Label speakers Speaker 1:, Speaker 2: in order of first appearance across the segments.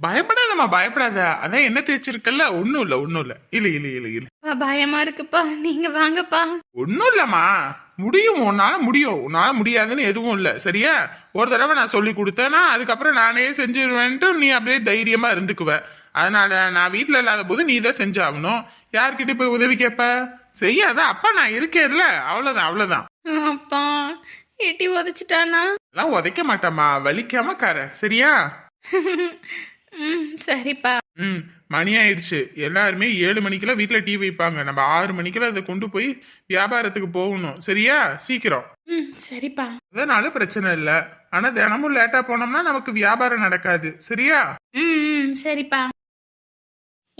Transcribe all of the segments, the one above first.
Speaker 1: பயப்படாதம்மா பயப்படாத. அதான் என்ன தேய்ச்சிருக்கல்ல? ஒண்ணும் இல்ல ஒண்ணும் இல்ல. இல்ல இல்ல இல்ல இல்ல
Speaker 2: பயமா இருக்குப்பா. நீங்க வாங்கப்பா.
Speaker 1: ஒன்றும் இல்லைம்மா. முடியும் உன்னால முடியும். உன்னால முடியாதுன்னு எதுவும் இல்லை. சரியா? ஒரு தடவை நான் சொல்லி கொடுத்தேன்னா அதுக்கப்புறம் நானே செஞ்சிருவேன்ட்டு நீ அப்படியே தைரியமா இருந்துக்குவ. அதனால நான் வீட்டில் இல்லாத போது நீ தான் செஞ்சாகணும். யார்கிட்ட போய் உதவி கேட்ப செய்யாத. அப்பா நான் இருக்கேன்ல. அவ்வளோதான் அவ்வளோதான்
Speaker 2: அப்பா. எட்டி உதச்சிட்டானா?
Speaker 1: எல்லாம் உதைக்க மாட்டேம்மா. வலிக்காம கர. சரியா?
Speaker 2: ம் சரிப்பா.
Speaker 1: ம் மணி ஆயிடுச்சு. எல்லாருமே ஏழு மணிக்கெல்லாம் வீட்டில் டீ வைப்பாங்க. நம்ம ஆறு மணிக்கெல்லாம் அதை கொண்டு போய் வியாபாரத்துக்கு போகணும். சரியா? சீக்கிரம்.
Speaker 2: ம் சரிப்பா.
Speaker 1: அதனால பிரச்சனை இல்லை. ஆனா தினமும் லேட்டா போனோம்னா நமக்கு வியாபாரம் நடக்காது. சரியா?
Speaker 2: ம் சரிப்பா.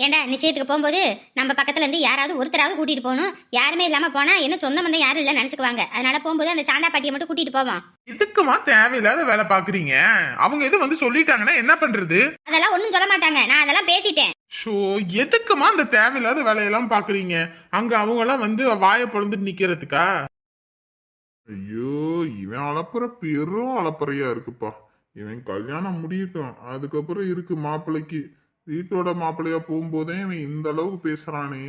Speaker 3: ஏண்டா நிச்சயத்துக்கு போகும்போது நம்ம பக்கத்துல இருந்து யாராவது ஒருத்தராவது கூட்டிட்டு போகணும். யாருமே இல்லாம போனா என்ன சொந்த பந்தம் யாரும் இல்ல நினைச்சுக்குவாங்க. அதனால போகும்போது அந்த சாந்தா பாட்டியை மட்டும் கூட்டிட்டு போவோம்.
Speaker 1: இதுக்குமா தேவையில்லாத வேலை பாக்குறீங்க? அவங்க எது வந்து சொல்லிட்டாங்கன்னா என்ன பண்றது?
Speaker 3: அதெல்லாம் ஒண்ணும் சொல்ல மாட்டாங்க. நான் அதெல்லாம் பேசிட்டேன்.
Speaker 1: ஷோ எதுக்குமா அந்த தேவையில்லாத வேலையெல்லாம் பாக்குறீங்க? அங்க அவங்க எல்லாம் வந்து வாயை பொழந்துட்டு நிக்கிறதுக்கா?
Speaker 4: ஐயோ இவன் அளப்புற பெரும் அளப்பறையா இருக்குப்பா. இவன் கல்யாணம் முடியட்டும். அதுக்கப்புறம் இருக்கு மாப்பிள்ளைக்கு. வீட்டோட மாப்பிள்ளையா போகும்போதே இவன் இந்த அளவுக்கு பேசுறானே.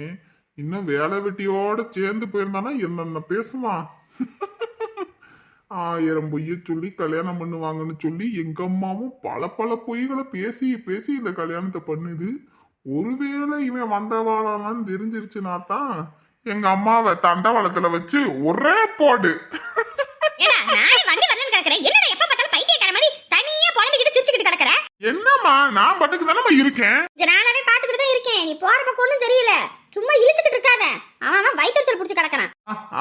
Speaker 4: இன்னும் வேலை வெட்டியோட சேர்ந்து போயிருந்தானா என்னென்ன பேசுவான்? ஆயிரம் பொய்ய சொல்லி கல்யாணம் பண்ணுவாங்கன்னு சொல்லி எங்க அம்மாவும் பல பல பொய்களை பேசி பேசி இந்த கல்யாணத்தை பண்ணுது. ஒருவேளை இவன் வந்தவாளான்னு தெரிஞ்சிருச்சுனா தான் எங்க அம்மாவை தண்டவாளத்துல வச்சு ஒரே போடு
Speaker 3: ஏடா நானே வண்டி வரலன்னு கிடக்குறேன் என்னடா எப்ப பார்த்தாலும் பைத்தியக்கார மாதிரி தனியா புலம்பிக்கிட்டு சிரிச்சுக்கிட்டு கிடக்குற
Speaker 1: என்னம்மா நான் பட்டுக்கு தானே இருக்கேன்?
Speaker 3: நாளாவே பாத்துக்கிட்டு தான் இருக்கேன். நீ போற பக்கம் ஒண்ணும் சரியில்லை. சும்மா இழிச்சுக்கிட்டு இருக்காத. அவன் வயிற்றுச்சல் புடிச்சு கிடக்குறான்.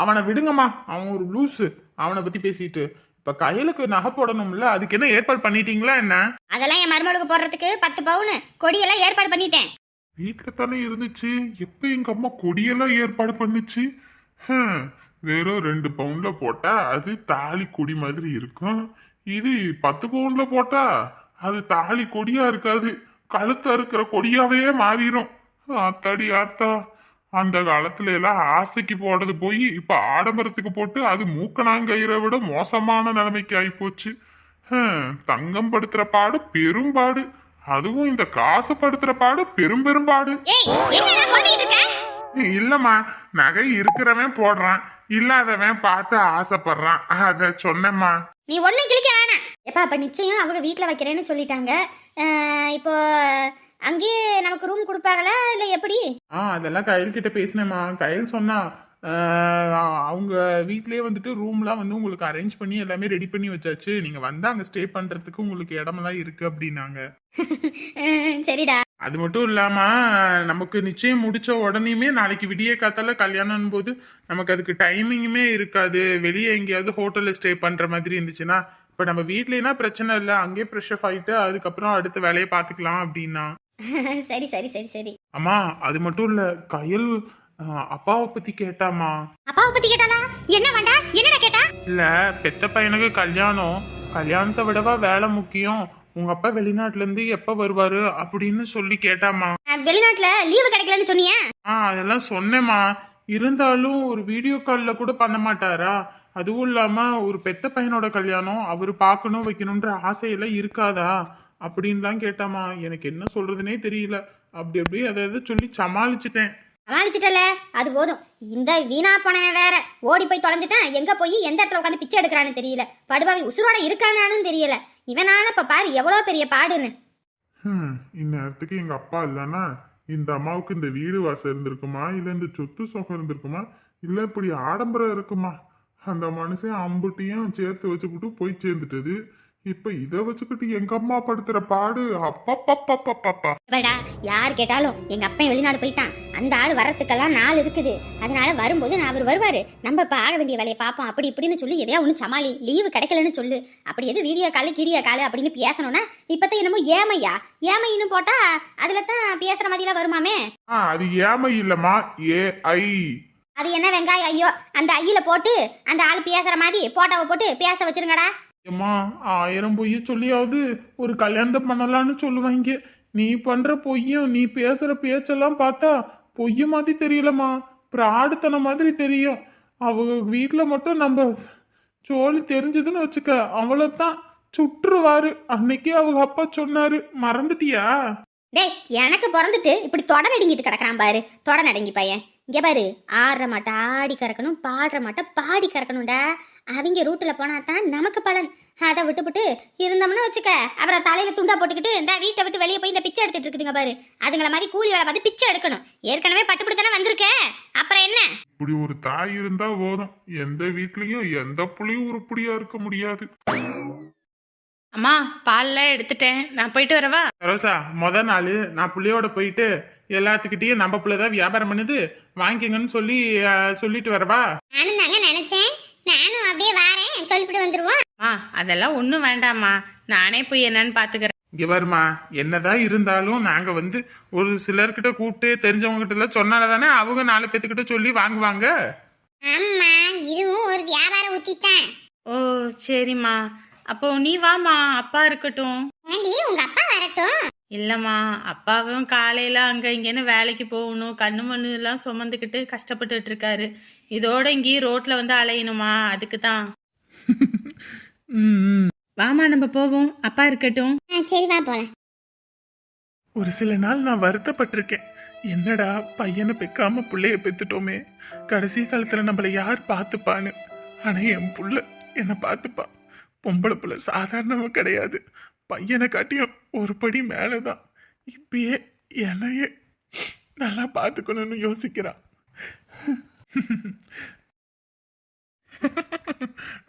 Speaker 1: அவனை விடுங்கம்மா. அவன் ஒரு லூசு. அவனை பத்தி பேசிட்டு. இப்ப கையலுக்கு நகை போடணும்ல அதுக்கு என்ன ஏற்பாடு பண்ணிட்டீங்களா என்ன?
Speaker 3: அதெல்லாம் என் மருமகளுக்கு போடுறதுக்கு பத்து பவுனு. கொடியெல்லாம் ஏற்பாடு பண்ணிட்டேன்.
Speaker 4: வீட்டுல தானே இருந்துச்சு. எப்ப எங்க அம்மா கொடியெல்லாம் ஏற்பாடு பண்ணுச்சு? வெறும் ரெண்டு பவுன்ல போட்டா அது தாலி கொடி மாதிரி இருக்கும். இது பத்து பவுன்ல போட்டா அது தாலி கொடியா இருக்காது. கழுத்த இருக்கிற கொடியாவே மாறிடும் ஆத்தாடி ஆத்தா அந்த காலத்துல எல்லாம் ஆசைக்கு போடுறது போய் இப்ப ஆடம்பரத்துக்கு போட்டு அது மூக்கணாங்கயிறை விட மோசமான நிலைமைக்கு ஆயிப்போச்சு. தங்கம் படுத்துற பாடு பெரும்பாடு அதுவும் இந்த காசு படுத்துற பாடு பெரும் பெரும்பாடு
Speaker 1: இல்லம்மா நகை இருக்கிறவன் போடுறான். இல்லாதவன் பார்த்து ஆசைப்படுறான். அத சொன்னேம்மா.
Speaker 3: நீ ஒன்றும் கிளிக்க வேணாம். எப்பா அப்போ நிச்சயம் அவங்க வீட்டில் வைக்கிறேன்னு சொல்லிட்டாங்க. இப்போ அங்கேயே நமக்கு ரூம் கொடுப்பாங்களா இல்லை எப்படி?
Speaker 1: ஆ அதெல்லாம் கையல் கிட்ட பேசினேம்மா. கையல் சொன்னா அவங்க வீட்லயே வந்துட்டு ரூம்லாம் வந்து உங்களுக்கு அரேஞ்ச் பண்ணி எல்லாமே ரெடி பண்ணி வச்சாச்சு. நீங்க வந்து அங்க ஸ்டே பண்றதுக்கு உங்களுக்கு இடமெல்லாம் இருக்கு அப்படின்னாங்க.
Speaker 3: சரிடா.
Speaker 1: அது மட்டும் இல்லாம நமக்கு நிச்சயம் முடிச்ச உடனேயுமே நாளைக்கு விடிய காத்தால கல்யாணம் போது நமக்கு அதுக்கு டைமிங்குமே இருக்காது. வெளியே எங்கேயாவது ஹோட்டல்ல ஸ்டே பண்ற மாதிரி இருந்துச்சுன்னா இப்ப நம்ம வீட்லனா பிரச்சனை இல்லை அங்கேயே ஃப்ரெஷ் ஆயிட்டு அதுக்கப்புறம் அடுத்த வேலையை பார்த்துக்கலாம் அப்படின்னா.
Speaker 3: சரி சரி சரி சரி.
Speaker 1: அம்மா அது மட்டும் இல்ல கையல் அப்பாவை பத்தி கேட்டாமா
Speaker 3: அப்பாவை பத்தி கேட்டாளா? என்ன வேண்டா? என்னடா கேட்டா?
Speaker 1: இல்ல பெத்த பையனுக்கு கல்யாணம். கல்யாணத்தை விடவா வேலை முக்கியம். உங்க அப்பா வெளிநாட்டுல இருந்து எப்ப வருவாரு அப்படின்னு சொல்லி கேட்டாமா
Speaker 3: வெளிநாட்டுல லீவு கிடைக்கலன்னு சொன்னியே?
Speaker 1: ஆ அதெல்லாம் சொன்னேம்மா. இருந்தாலும் ஒரு வீடியோ காலில் கூட பண்ண மாட்டாரா? அதுவும் இல்லாம ஒரு பெத்த பையனோட கல்யாணம் அவர் பார்க்கணும் வைக்கணுன்ற ஆசையெல்லாம் இருக்காதா? அப்படின்லாம் கேட்டாமா. எனக்கு என்ன சொல்றதுனே தெரியல. அப்படி அப்படியே அதை சொல்லி சமாளிச்சிட்டேன்.
Speaker 3: சமாளிச்சிட்டல அது போதும். இந்த வீணா போனவன் வேற. ஓடி போய் தொலைஞ்சிட்டான். எங்க போய் எந்த இடத்துல உட்காந்து பிச்சை எடுக்கிறான்னு தெரியல. படுபாவி உசுரோட இருக்கானான்னு தெரியல. இவனால இப்ப பாரு எவ்வளவு பெரிய பாடுன்னு.
Speaker 4: இந்நேரத்துக்கு எங்க அப்பா இல்லைன்னா இந்த அம்மாவுக்கு இந்த வீடு வாசல் இருந்திருக்குமா? இல்ல இந்த சொத்து சொகம் இருந்திருக்குமா? இல்ல இப்படி ஆடம்பரம் இருக்குமா? அந்த மனுஷன் அம்புட்டியும் சேர்த்து வச்சுக்கிட்டு போய் சேர்ந்துட்டது. இப்ப இதை வச்சுக்கிட்டு எங்க அம்மா படுத்துற பாடு. அப்பப்பப்பப்பப்பா
Speaker 3: இவடா யார் கேட்டாலும் எங்க அப்பன் வெளிநாடு போயிட்டான். அந்த ஆள் வரத்துக்கெல்லாம் நாள் இருக்குது. அதனால வரும்போது நான் அவர் வருவாரு. நம்ம இப்ப ஆக வேண்டிய வேலையை பார்ப்போம். அப்படி இப்படின்னு சொல்லி எதையா ஒன்று சமாளி லீவு கிடைக்கலன்னு சொல்லு. அப்படி எது வீடியோ காலு கிடியோ காலு அப்படின்னு பேசணும்னா இப்பதான் என்னமோ ஏமையா? ஏமைன்னு போட்டா அதுல தான் பேசுற மாதிரிலாம் வருமாமே?
Speaker 4: அது ஏமை இல்லம்மா. ஏ ஐ.
Speaker 3: அது என்ன வெங்காயம்? ஐயோ அந்த ஐயில போட்டு அந்த ஆள் பேசுற மாதிரி போட்டோவை போட்டு பேச வச்சிருங்கடா.
Speaker 1: ஏம்மா ஆயிரம் பொய்ய சொல்லியாவது ஒரு கல்யாணத்தை பண்ணலான்னு சொல்லுவாங்க. நீ பண்ற பொய்யும் நீ பேசுற பேச்செல்லாம் பார்த்தா பொய்ய மாதிரி தெரியலம்மா. பிராடுத்தனம் மாதிரி தெரியும். அவங்க வீட்டில் மட்டும் நம்ம சோழி தெரிஞ்சதுன்னு வச்சுக்க அவ்வளோதான் சுற்றுவாரு. அன்னைக்கே அவங்க அப்பா சொன்னாரு. மறந்துட்டியா?
Speaker 3: டேய் எனக்கு பிறந்துட்டு இப்படி தொட நடுங்கிட்டு கிடக்குறான் பாரு. தொட நடுங்கி பையன். இங்க பாரு ஆடுற மாட்டை ஆடி கறக்கணும் பாடுற மாட்டை பாடி கறக்கணும்டா. அவங்க ரூட்டில் போனா தான் நமக்கு பலன். அதை விட்டுவிட்டு இருந்தோம்னு வச்சுக்க. அப்புறம் தலையில துண்டா போட்டுக்கிட்டு இந்த வீட்டை விட்டு வெளியே போய் இந்த பிச்சை எடுத்துட்டு இருக்குதுங்க பாரு. அதுங்கள மாதிரி கூலி வேலை பார்த்து பிச்சை எடுக்கணும். ஏற்கனவே பட்டுப்படி தானே வந்திருக்க. அப்புறம் என்ன?
Speaker 4: இப்படி ஒரு தாய் இருந்தா போதும். எந்த வீட்லயும் எந்த புள்ளையும் உருப்படியா இருக்க முடியாது.
Speaker 2: அம்மா பால்லாம் எடுத்துட்டேன். நான் போயிட்டு வரவா?
Speaker 1: ரோசா முத நாள் நான் புள்ளையோட போயிட்டு எல்லாத்துக்கிட்டையும் நம்ம பிள்ளை தான் வியாபாரம் பண்ணுது. வாங்கிக்கங்கன்னு சொல்லி சொல்லிட்டு வரவா?
Speaker 3: நானும் தாங்க நினைச்சேன். நானும் அப்படியே வாரேன். சொல்லிவிட்டு வந்துருவோம்.
Speaker 2: அம்மா அதெல்லாம் ஒன்றும் வேண்டாம்மா. நானே போய் என்னன்னு பார்த்துக்கிறேன்
Speaker 1: இங்க வருமா என்னதான் இருந்தாலும் நாங்க வந்து ஒரு சிலர்கிட்ட கூப்பிட்டு தெரிஞ்சவங்க கிட்ட எல்லாம் சொன்னால தானே அவங்க நாலு பேத்துக்கிட்ட சொல்லி வாங்குவாங்க?
Speaker 3: ஆமா இதுவும் ஒரு வியாபார உத்தி தான்
Speaker 2: ஓ சரிம்மா. அப்போ நீ வாம்மா அப்பா இருக்கட்டும்.
Speaker 3: ஏண்டி உங்க அப்பா வரட்டும்.
Speaker 2: இல்லைம்மா அப்பாவும் காலையில் அங்கே இங்கேன்னு வேலைக்கு போகணும் கண்ணு மண்ணு எல்லாம் சுமந்துக்கிட்டு கஷ்டப்பட்டுட்டு இருக்காரு இதோட இங்கேயும் ரோட்டில் வந்து அலையணுமா? அதுக்கு தான் வாமா நம்ம போவோம். அப்பா இருக்கட்டும்.
Speaker 3: சரி வா போலாம்.
Speaker 1: ஒரு சில நாள் நான் வருத்தப்பட்டிருக்கேன். என்னடா பையனை பெக்காம பிள்ளைய பெத்துட்டோமே. கடைசி காலத்துல நம்மள யார் பார்த்துப்பான்னு. ஆனா என் புள்ள என்னை பார்த்துப்பா. பொம்பளை புள்ள சாதாரணமா கிடையாது. பையனை காட்டியும் ஒரு படி மேலதான். இப்பயே என்னையே நல்லா பார்த்துக்கணும்னு யோசிக்கிறான்.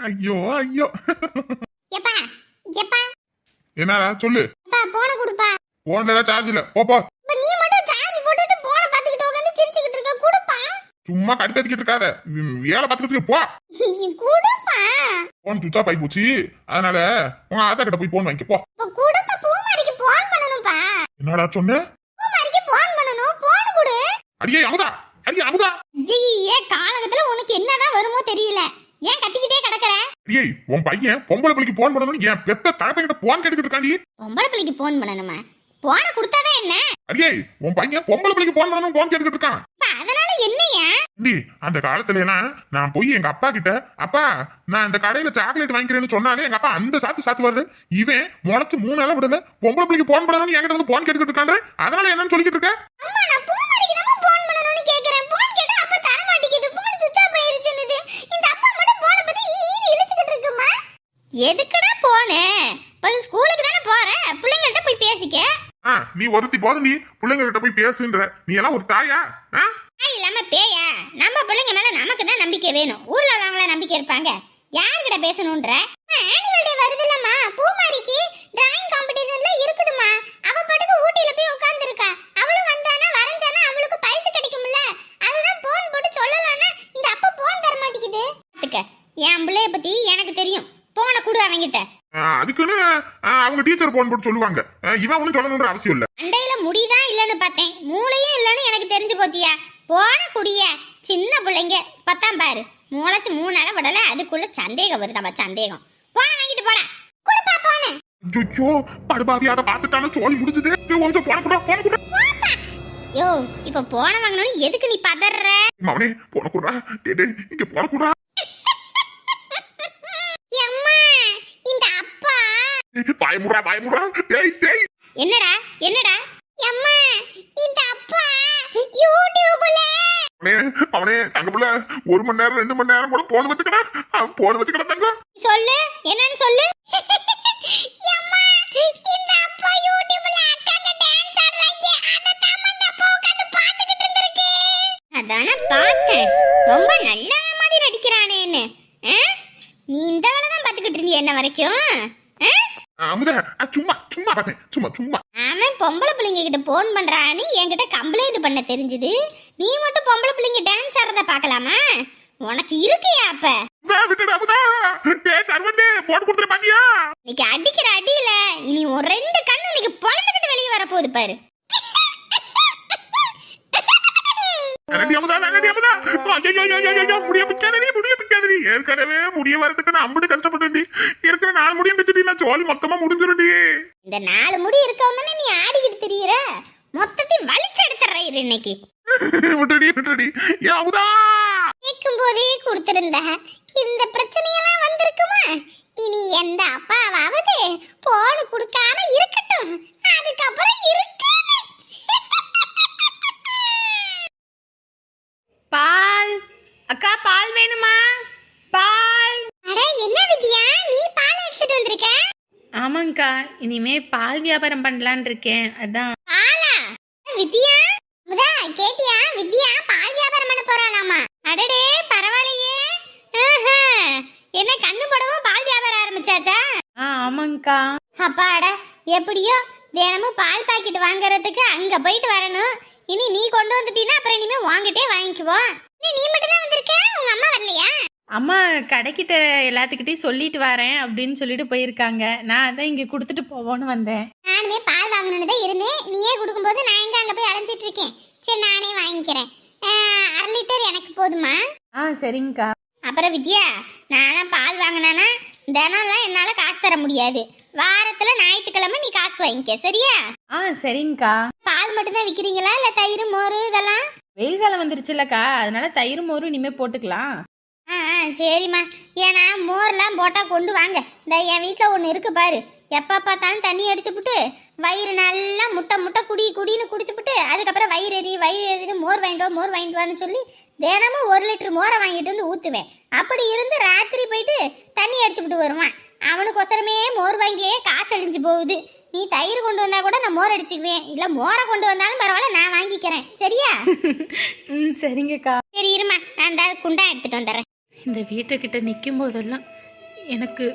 Speaker 1: ஐயோ ஐயோ.
Speaker 4: என்னடா சொல்லு.
Speaker 3: போன கொடுப்பா.
Speaker 4: போன்ல சார்ஜ் இல்ல. போப்போ
Speaker 3: இப்ப நீ மட்டும் சார்ஜ் போட்டுட்டு போன பாத்துக்கிட்டு உட்காந்து சிரிச்சுக்கிட்டு இருக்க கொடுப்பா
Speaker 4: சும்மா கடுப்பேத்திக்கிட்டு இருக்காத. வேலை பார்த்துக்கிட்டு போ. போன் சுவிட்ச் ஆஃப் ஆகி போச்சு அதனால உங்க ஆத்தா கிட்ட போய் போன் வாங்கி போ. என்னடா சொன்ன?
Speaker 3: பூமாரிக்கு போன் பண்ணணும். போன் கொடு.
Speaker 4: அடியே அமுதா. அடியே அமுதா.
Speaker 3: ஜியே காலகத்துல உனக்கு என்னதான் வருமோ தெரியல. ஏன் கத்திக்கிட்டே கிடக்குற?
Speaker 4: அடியே உன் பையன் பொம்பளை பிள்ளைக்கு போன் பண்ணணும்னு என் பெத்த தகப்பன் போன் கேட்டுக்கிட்டு இருக்காண்டி
Speaker 3: பொம்பளை பிள்ளைக்கு போன் பண்ணணுமா? போன கொடுத்தாதான் என்ன?
Speaker 4: அடியே உன் பையன் பொம்பளை பிள்ளைக்கு போன் பண்ணணும் போன் கேட்டுக்கிட்டு இருக்கான்.
Speaker 3: அதனால என்னையா
Speaker 4: டி அந்த காலத்துல எல்லாம் நான் போய் எங்க அப்பா கிட்ட அப்பா நான் இந்த கடையில சாக்லேட் வாங்கிக்கிறேன்னு சொன்னாலே எங்க அப்பா அந்த சாத்து சாத்துவாரு இவன் முளைச்சு மூணு நாளா விடல. பொம்பளை பிள்ளைக்கு போன் பண்ணணும்னு என்கிட்ட வந்து போன் கேட்டுக்கிட்டு இருக்காரு அதனால என்னன்னு சொல்லிக்கிட்டு இருக்க?
Speaker 3: எதுக்குடா போனே இப்ப ஸ்கூலுக்கு தானே போற? பிள்ளைங்கள்ட்ட போய் பேசிக்க.
Speaker 4: ஆ நீ ஒருத்தி போதும் நீ. பிள்ளைங்க கிட்ட போய் பேசுன்ற. நீ எல்லாம் ஒரு தாயா? ஆ?
Speaker 3: இல்லாம பேயா. நம்ம பிள்ளைங்க மேல நமக்கு தான் நம்பிக்கை வேணும். ஊர்ல உள்ளவங்கள நம்பிக்கை இருப்பாங்க. யார்கிட்ட பேசணும்ன்ற ஆனுவல் டே வருதுல்லம்மா. பூமாரிக்கு டிராயிங் காம்படிஷன்ல இருக்குதுமா அவ பாட்டுக்கு ஊட்டில போய் உட்கார்ந்திருக்கா. அவளும் வந்தானா வரைஞ்சானா அவளுக்கு பரிசு கிடைக்கும்ல. அதுதான் போன் போட்டு சொல்லலாம்னா இந்த அப்பா போன் தர மாட்டேங்குது. என் பிள்ளைய பத்தி எனக்கு தெரியும். போனை கொடு அவங்கிட்ட
Speaker 4: அதுக்குன்னு அவங்க டீச்சர் போன் போட்டு சொல்லுவாங்க. இவன் ஒன்றும் சொல்லணுன்ற அவசியம் இல்ல.
Speaker 3: அண்டையில முடிதான் இல்லைன்னு பார்த்தேன். மூளையும் இல்லைன்னு எனக்கு தெரிஞ்சு போச்சியா? போன குடிய சின்ன பிள்ளைங்க. பத்தாம் பாரு. முளைச்சு மூணு நாள விடல. அதுக்குள்ள சந்தேகம் வருதாம்மா சந்தேகம். போன வாங்கிட்டு போட. கொடுப்பா போன.
Speaker 4: ஐயோ படுபாவி அதை பார்த்துட்டாலும் சோழி முடிஞ்சது. கொஞ்சம் போன கூட போன கூட.
Speaker 3: யோ இப்ப போன வாங்கணும்னு எதுக்கு நீ பதற
Speaker 4: அவனே போன கூடா டேய், இங்க போன கூடா
Speaker 3: எம்மா இந்த அப்பா.
Speaker 4: பயமுறா பயமுறா டேய் டேய்.
Speaker 3: என்னடா என்னடா? எம்மா இந்த அப்பா. யூடியூப்ல.
Speaker 4: அவனே அவனே தங்க புள்ள ஒரு மணி நேரம் ரெண்டு மணி நேரம் கூட போன் வச்சுக்கடா. அவன் போன் வச்சுக்கடா தங்கம்
Speaker 3: சொல்லு என்னன்னு சொல்லு. அதானே பார்த்தேன். ரொம்ப நல்ல மாதிரி நடிக்கிறானேன்னு? நீ இந்த வேலை தான் பார்த்துக்கிட்டு இருந்திய என்ன வரைக்கும்?
Speaker 4: அமுதா சும்மா சும்மா பார்த்தேன் சும்மா சும்மா.
Speaker 3: அவன் பொம்பளை பிள்ளைங்க கிட்ட போன் பண்றான்னு என்கிட்ட கம்ப்ளைண்ட் பண்ண தெரிஞ்சது. நீ மட்டும் பொம்பளை பிள்ளைங்க டான்ஸ் ஆடுறத பார்க்கலாமா? உனக்கு இருக்கியா அப்ப? இன்னைக்கு அடிக்கிற அடியில இனி ஒரு ரெண்டு கண்ணு இன்னைக்கு பொழந்துக்கிட்டு வெளியே பாரு.
Speaker 4: ஐயோ ஐயோ ஐயோ முடிய பிக்காதடி முடிய பிக்காதடி ஏற்கனவே முடிய வரதுக்கு நான் அம்புட்டு கஷ்டப்பட்டுடி இருக்கிற நாலு முடியும் வச்சுட்டு நான் ஜோலி மொத்தமா முடிஞ்சிருடி
Speaker 3: இந்த நாலு முடி இருக்கவன் நீ ஆடிக்கிட்டு தெரியற? மொத்தத்தையும் வலிச்சு எடுத்துறீர் இன்னைக்கு.
Speaker 4: விட்டுடி விட்டுடி. யாவுதா
Speaker 3: கேட்கும் போதே கொடுத்திருந்த. இந்த பிரச்சனையெல்லாம் வந்திருக்குமா? இனி எந்த அப்பாவாவது போன் கொடுக்காம இருக்கட்டும். அதுக்கப்புறம் இருக்கு பால். அக்கா பால் வேணுமா?
Speaker 2: ஆமாங்க்கா இனிமே பால் வியாபாரம் பண்ணலான் இருக்கேன். அதான்.
Speaker 3: பாலா? வித்யா? முதா கேட்டியா? வித்யா பால் வியாபாரம் பண்ண போறாளாமா அடடே பரவாயில்லையே. என்ன கண்ணு படவும் பால் வியாபாரம் ஆரம்பிச்சாச்சா?
Speaker 2: ஆ ஆமாங்க்கா
Speaker 3: அப்பாட எப்படியோ தினமும் பால் பாக்கெட் வாங்குறதுக்கு அங்க போயிட்டு வரணும். இனி நீ கொண்டு வந்துட்டீன்னா அப்புறம் இனிமே வாங்கிட்டே வாங்கிக்குவோம். நீ மட்டும் தான் வந்திருக்க? உங்க அம்மா வரலையா?
Speaker 2: அம்மா கடைக்கிட்ட எல்லாத்துக்கிட்டையும் சொல்லிட்டு வரேன் அப்படின்னு சொல்லிட்டு போயிருக்காங்க. நான் அதான் இங்கே கொடுத்துட்டு போவோன்னு வந்தேன்.
Speaker 3: நானுமே பால் வாங்கணும்னு தான் இருந்தேன். நீயே கொடுக்கும்போது நான் எங்க அங்க போய் அலைஞ்சிட்டு இருக்கேன். சரி நானே வாங்கிக்கிறேன். அரை லிட்டர் எனக்கு போதுமா?
Speaker 2: ஆ சரிங்கக்கா.
Speaker 3: அப்புறம் வித்யா நான்லாம் பால் வாங்கினேன்னா தினம்லாம் என்னால் காசு தர முடியாது. வாரத்தில் ஞாயிற்றுக்கிழமை நீ காசு வாங்கிக்க சரியா?
Speaker 2: ஆ சரிங்கக்கா.
Speaker 3: பால் மட்டும்தான் விற்கிறீங்களா இல்லை தயிர் மோர் இதெல்லாம்?
Speaker 2: வெயில் காலம் வந்துருச்சுல்லக்கா. அதனால தயிர் மோரும் இனிமே போட்டுக்கலாம்.
Speaker 3: ஆ சரிம்மா. ஏன்னா மோர்லாம் போட்டால் கொண்டு வாங்க. இந்த என் வீட்டில் ஒன்று இருக்கு பாரு. எப்போ பார்த்தாலும் தண்ணி அடிச்சுப்புட்டு வயிறு நல்லா முட்டை முட்டை குடி குடின்னு குடிச்சுப்புட்டு அதுக்கப்புறம் வயிறு எரி வயிறு எரிது மோர் வாங்கிட்டு வா மோர் வாங்கிட்டு வான்னு சொல்லி தினமும் ஒரு லிட்டர் மோரை வாங்கிட்டு வந்து ஊற்றுவேன் அப்படி இருந்து ராத்திரி போயிட்டு தண்ணி அடிச்சுப்புட்டு வருவான். அவனுக்கு ஒசரமே மோர் வாங்கியே காசு அழிஞ்சு போகுது. நீ தயிர் கொண்டு வந்தா கூட நான் மோர் அடிச்சுக்குவேன். இல்லை மோரை கொண்டு வந்தாலும் பரவாயில்ல நான் வாங்கிக்கிறேன். சரியா?
Speaker 2: ம் சரிங்கக்கா.
Speaker 3: சரி இருமா நான் இந்த குண்டா எடுத்துட்டு வந்துடுறேன்.
Speaker 2: இந்த வீட்டுக்கிட்ட நிற்கும் போதெல்லாம் எனக்கு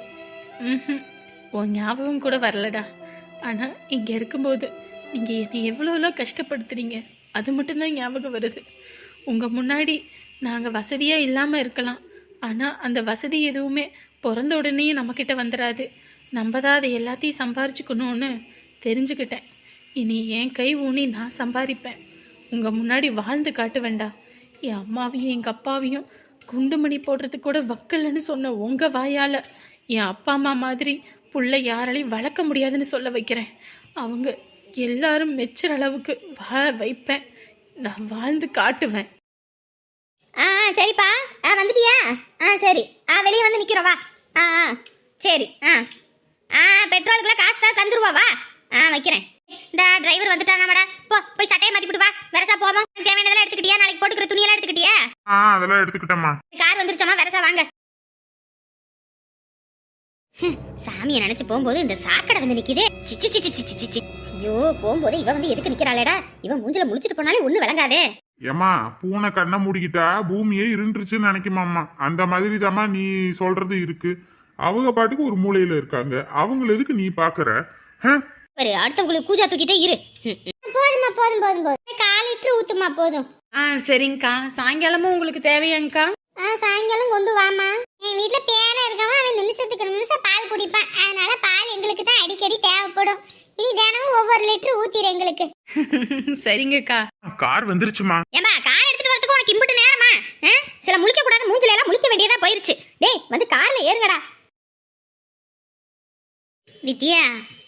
Speaker 2: உன் ஞாபகம் கூட வரலடா. ஆனால் இங்கே இருக்கும்போது நீங்கள் என்னை எவ்வளோலாம் கஷ்டப்படுத்துறீங்க அது மட்டும்தான் ஞாபகம் வருது. உங்கள் முன்னாடி நாங்கள் வசதியாக இல்லாமல் இருக்கலாம். ஆனால் அந்த வசதி எதுவுமே பிறந்த உடனே நம்மக்கிட்ட வந்துடாது நம்ம தான் அதை எல்லாத்தையும் சம்பாரிச்சுக்கணும்னு தெரிஞ்சுக்கிட்டேன். இனி என் கை ஊனி நான் சம்பாதிப்பேன் உங்கள் முன்னாடி வாழ்ந்து காட்டுவேண்டா என் அம்மாவையும் எங்கள் அப்பாவையும் குண்டுமணி போடுறதுக்கு கூட வக்கல்னு சொன்ன உங்கள் வாயால் என் அப்பா அம்மா மாதிரி புள்ள யாராலையும் வளர்க்க முடியாதுன்னு சொல்ல வைக்கிறேன். அவங்க எல்லாரும் மெச்சுற அளவுக்கு வாழ வைப்பேன். நான் வாழ்ந்து காட்டுவேன்.
Speaker 3: ஆ சரிப்பா. ஆ வந்துட்டியா? ஆ சரி. ஆ வெளியே வந்து நிற்கிறோம் வா. ஆ ஆ சரி. ஆ. ஆ பெட்ரோலுக்குலாம் காசு தான் தந்துருவா வா. ஆ வைக்கிறேன். இந்த டிரைவர் வந்துட்டானா மேடம் போ போய் சட்டையை மாற்றி விட்டு வா. வரசா போவோம். தேவையான எடுத்துக்கிட்டியா? நாளைக்கு போட்டுக்கிற துணியெல்லாம் எடுத்துக்கிட்டியா?
Speaker 4: ஆ அதெல்லாம் எடுத்துக்கிட்டேம்மா.
Speaker 3: கார் வந்துருச்சம்மா? வரசா வாங்க. சாமியை நினைச்சு போகும்போது இந்த சாக்கடை வந்து நிக்குது. சிச்சி சிச்சி சிச்சி சிச்சி ஐயோ போகும்போது இவ வந்து எதுக்கு நிக்கிறாளேடா? இவன் மூஞ்சில முழிச்சிட்டு போனாலே ஒண்ணு விளங்காதே.
Speaker 4: ஏம்மா பூனை கண்ணை மூடிக்கிட்டா பூமியே இருண்டுருச்சுன்னு நினைக்குமாம்மா. அந்த மாதிரி தாம்மா நீ சொல்றது இருக்கு. அவங்க பாட்டுக்கு ஒரு மூலையில இருக்காங்க. அவங்கள எதுக்கு நீ பாக்குற?
Speaker 3: அடுத்தவங்களுக்கு கூஜா தூக்கிட்டே இரு. போதுமா போதும் போதும் கால் லிட்டர் ஊத்துமா போதும்.
Speaker 2: ஆ சரிங்கக்கா. சாயங்காலமும் உங்களுக்கு தேவையாங்க்கா
Speaker 3: ஆ சாயங்காலம் கொண்டு வாமா என் வீட்ல பேர இருக்கவன் அவன் நிமிஷத்துக்கு நிமிஷம் பால் குடிப்பான் அதனால பால் எங்களுக்கு தான் அடிக்கடி தேவைப்படும். இனி தினமும் ஒவ்வொரு லிட்டர் ஊத்திரு எங்களுக்கு.
Speaker 2: சரிங்கக்கா.
Speaker 4: கார் வந்துருச்சுமா?
Speaker 3: ஏமா கார் எடுத்துட்டு வரதுக்கு உனக்கு இம்புட்டு நேரமா? சில முழிக்க கூடாது மூஞ்சில எல்லாம் முழிக்க வேண்டியதா போயிருச்சு. டேய் வந்து கார்ல ஏறுங்கடா. வித்யா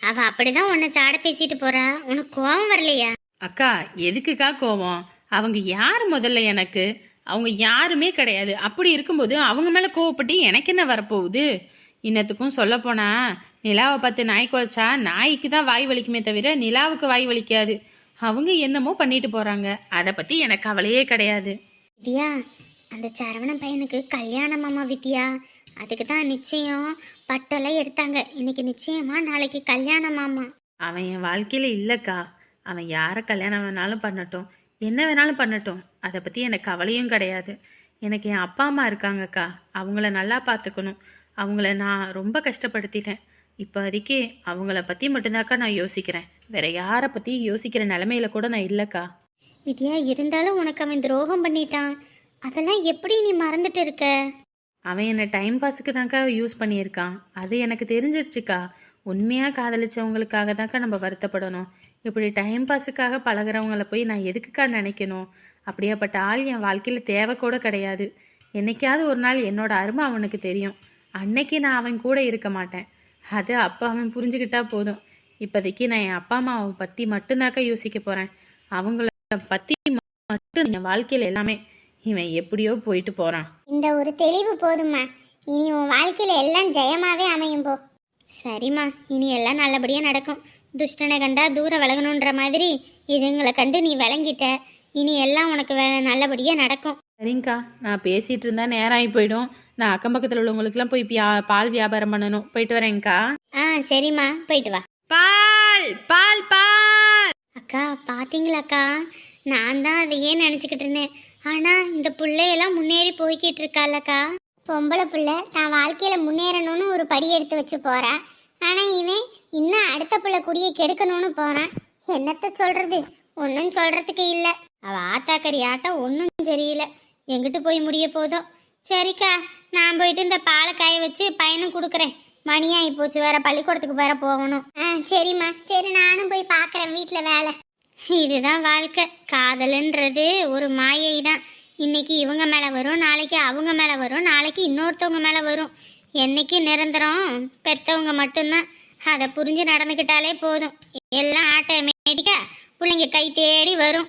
Speaker 3: அவ அப்படிதான் உன்னை சாட பேசிட்டு போறா. உனக்கு கோவம் வரலையா?
Speaker 2: அக்கா எதுக்குக்கா கோவம்? அவங்க யார் முதல்ல எனக்கு? அவங்க யாருமே கிடையாது. அப்படி இருக்கும்போது அவங்க மேலே கோவப்பட்டு எனக்கு என்ன வரப்போகுது? இன்னத்துக்கும் சொல்லப்போனா நிலாவை பார்த்து நாய் குலைச்சா நாய்க்கு தான் வாய் வலிக்குமே தவிர நிலாவுக்கு வாய் வலிக்காது. அவங்க என்னமோ பண்ணிட்டு போறாங்க. அதை பத்தி எனக்கு கவலையே கிடையாது.
Speaker 3: வித்யா அந்த சரவணன் பையனுக்கு கல்யாணமாமா வித்யா. அதுக்கு தான் நிச்சயம் பட்டெல்லாம் எடுத்தாங்க. இன்னைக்கு நிச்சயமா நாளைக்கு கல்யாணமாமா
Speaker 2: அவன் என் வாழ்க்கையில இல்லைக்கா. அவன் யாரை கல்யாணம் வேணாலும் பண்ணட்டும் என்ன வேணாலும் பண்ணட்டும் அதை பற்றி எனக்கு கவலையும் கிடையாது. எனக்கு என் அப்பா அம்மா இருக்காங்கக்கா. அவங்கள நல்லா பார்த்துக்கணும். அவங்கள நான் ரொம்ப கஷ்டப்படுத்திட்டேன். இப்போதைக்கு அவங்கள பற்றி மட்டும்தாக்கா நான் யோசிக்கிறேன். வேற யாரை பற்றி யோசிக்கிற நிலமையில கூட நான் இல்லைக்கா.
Speaker 3: வித்யா இருந்தாலும் உனக்கு அவன் துரோகம் பண்ணிட்டான். அதெல்லாம் எப்படி நீ மறந்துட்டு இருக்க?
Speaker 2: அவன் என்னை டைம் பாஸுக்கு தான்க்கா யூஸ் பண்ணியிருக்கான். அது எனக்கு தெரிஞ்சிருச்சுக்கா. உண்மையாக காதலிச்சவங்களுக்காக தான்க்கா நம்ம வருத்தப்படணும். இப்படி டைம் பாஸுக்காக பழகுறவங்கள போய் நான் எதுக்குக்கா நினைக்கணும்? அப்படியாப்பட்ட ஆள் என் வாழ்க்கையில் தேவை கூட கிடையாது. என்னைக்காவது ஒரு நாள் என்னோட அருமை அவனுக்கு தெரியும். அன்னைக்கு நான் அவன் கூட இருக்க மாட்டேன். அது அப்போ அவன் புரிஞ்சுக்கிட்டா போதும். இப்போதைக்கு நான் என் அப்பா அம்மாவை பற்றி மட்டும்தாக்கா யோசிக்க போகிறேன் அவங்கள பற்றி மட்டும் என் வாழ்க்கையில் எல்லாமே இவன் எப்படியோ போயிட்டு போகிறான்
Speaker 3: இந்த ஒரு தெளிவு போதுமா இனி உன் வாழ்க்கையில் எல்லாம் ஜெயமாவே அமையும் போ. சரிம்மா இனி எல்லாம் நல்லபடியா நடக்கும். துஷ்டனை கண்டா தூரம் விலகணுன்ற மாதிரி இதுங்களை கண்டு நீ விளங்கிட்ட. இனி எல்லாம் உனக்கு வே- நல்லபடியா நடக்கும்.
Speaker 2: சரிங்கக்கா நான் பேசிகிட்டு இருந்தால் நேரம் ஆகி போயிடும். நான் அக்கம் பக்கத்தில் உள்ளவங்களுக்குலாம் போய் பியா பால் வியாபாரம் பண்ணணும். போயிட்டு வரேங்க்கா
Speaker 3: ஆ சரிம்மா போயிட்டு வா.
Speaker 2: பால் பால் பால்!
Speaker 3: அக்கா பாத்தீங்களாக்கா? நான் தான் அதையே நினச்சிக்கிட்டு இருந்தேன். ஆனால் இந்த பிள்ளையெல்லாம் முன்னேறி போய்கிட்டு இருக்கால்லக்கா பொம்பளை பிள்ளை தான் வாழ்க்கையில் முன்னேறணும்னு ஒரு படி எடுத்து வச்சு போறா. ஆனால் இவன் இன்னும் அடுத்த பிள்ளை குடியை கெடுக்கணும்னு போகிறான் என்னத்த சொல்கிறது ஒன்றும் சொல்கிறதுக்கு இல்லை. அவள் ஆத்தாக்கறி ஆட்டம் ஒன்றும் சரியில்லை. எங்கிட்டு போய் முடிய போதோ? சரிக்கா நான் போயிட்டு இந்த பாலை காய வச்சு பையனும் கொடுக்குறேன். மணியாகி போச்சு வேற பள்ளிக்கூடத்துக்கு வேற போகணும். ஆ சரிம்மா. சரி நானும் போய் பார்க்குறேன் வீட்டில் வேலை. இதுதான் வாழ்க்கை. காதலுன்றது ஒரு மாயை தான் இன்னைக்கு இவங்க மேலே வரும் நாளைக்கு அவங்க மேலே வரும் நாளைக்கு இன்னொருத்தவங்க மேலே வரும். என்னைக்கு நிரந்தரம்? பெற்றவங்க மட்டும்தான். அதை புரிஞ்சு நடந்துக்கிட்டாலே போதும். எல்லாம் ஆட்டோமேட்டிக்காக பிள்ளைங்க கை தேடி வரும்.